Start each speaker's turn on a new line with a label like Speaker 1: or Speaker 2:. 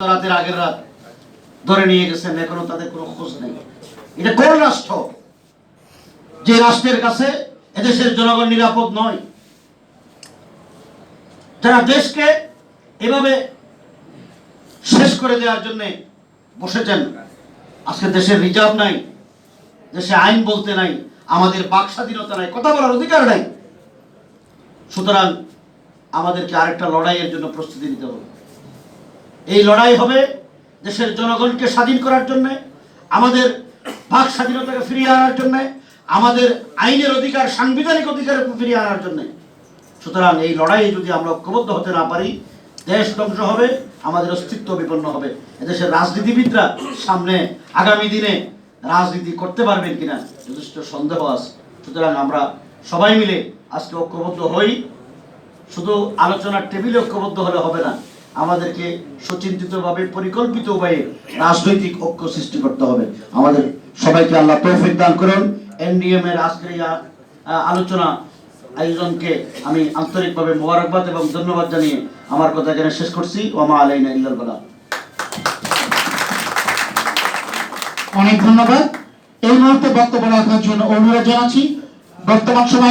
Speaker 1: রাতের আগের রাত ধরে নিয়ে গেছেন, এখনও তাদের কোনো খোঁজ নেই। এটা কোন রাষ্ট্র? যে রাষ্ট্রের কাছে এদেশের জনগণ নিরাপদ নয়। দেশকে এভাবে শেষ করে দেওয়ার জন্য বসেছেন, আজকে দেশের রিজার্ভ নাই, দেশে আইন বলতে নাই, আমাদের বাক স্বাধীনতা নাই, কথা বলার অধিকার নাই। সুতরাং আমাদেরকে আরেকটা লড়াইয়ের জন্য প্রস্তুতি নিতে হবে। এই লড়াই হবে দেশের জনগণকে স্বাধীন করার জন্য, আমাদের ভাগ স্বাধীনতাকে ফিরিয়ে আনার জন্য, আমাদের আইনের অধিকার, সাংবিধানিক অধিকার ফিরিয়ে আনার জন্য। সুতরাং এই লড়াইয়ে যদি আমরা ঐক্যবদ্ধ হতে না পারি, দেশ ধ্বংস হবে, আমাদের অস্তিত্ব বিপন্ন হবে। এদেশের রাজনীতিবিদরা সামনে আগামী দিনে রাজনীতি করতে পারবেন কিনা যথেষ্ট সন্দেহ আছে। সুতরাং আমরা সবাই মিলে আজকে ঐক্যবদ্ধ হই। শুধু আলোচনার টেবিলে ঐক্যবদ্ধ হলে হবে না। আমাদেরকে সুচিন্তিতভাবে পরিকল্পিত উপায়ে রাজনৈতিক ঐক্য সৃষ্টি করতে হবে। আমাদের সবাইকে আল্লাহ তৌফিক দান করুন। এনডিএম এর আজকের আলোচনা আয়োজনকে আমি আন্তরিকভাবে মোবারকবাদ এবং ধন্যবাদ জানিয়ে আমার কথা এখানে শেষ করছি। ওমা আলাইনা ইল্লাল বালাগ
Speaker 2: অনেক ধন্যবাদ। এই মুহূর্তে বক্তব্য রাখার জন্য অনুরোধ জানাচ্ছি। বর্তমান সময়